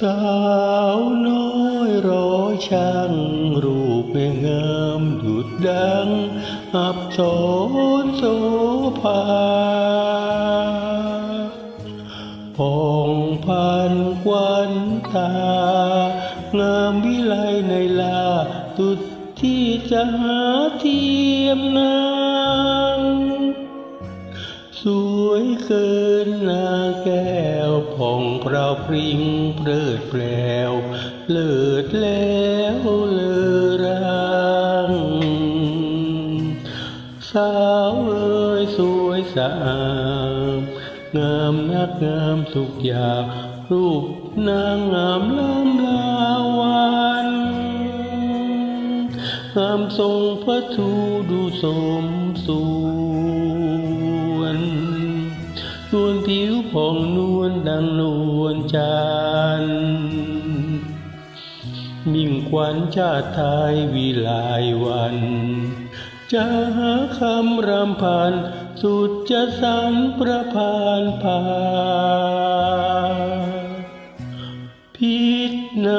สาวน้อยร้อยช่างรูปไม่งามดุดดัง อับสรโสภาพองพันควันตา งามวิไลในลาตุดที่จะหาเทียมนางสวยเกินนาแก้ว ผ่องเปล่าพริ้งเพลิดแปลวเลิศแล้วเลอรังสาวเอ้ยสวยสะอาดงามนักงามทุกอย่างรูปนางงามล้ำลาวันงามทรงพระทูดูสมส่วน นวลผิวผ่องนวลดังนวลจันทร์มิ่งขวัญชาติไทยวิไลวัน จะหาคำรำพัน สุดจะสรรประพานพาพิษใน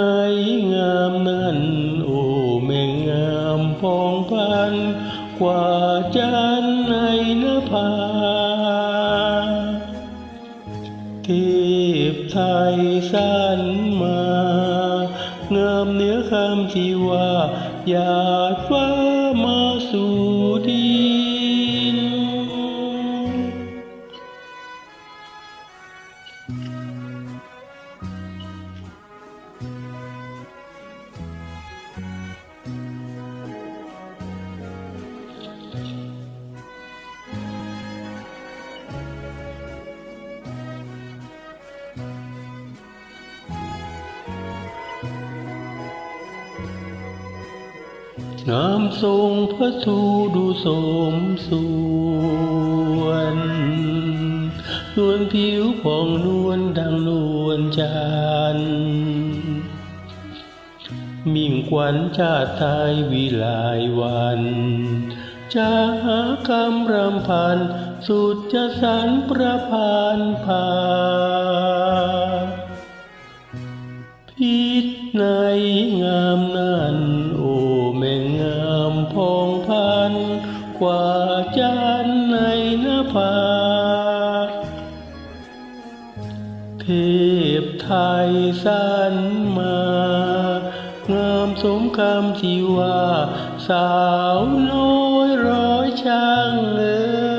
งามนั้นโอ้แม่งามพองพัน กว่าจันในนภา ทพไทยสั้นมางามเหนื้อคำที่ว่าอยากฟ้ามาสู่ดี งามทรงพระทูดูสมส่วนนวลผิวผ่องนวลดังนวลจันทร์มิ่งขวัญชาติไทยวิไลวันจะหาคำรำพัน สุดจะสรรประพานพาพิษในงามนั้นโอ กว่าจันในนภาเทพไทยสันมา งามสมคำที่ว่า สาวน้อยร้อยช่างเอ๋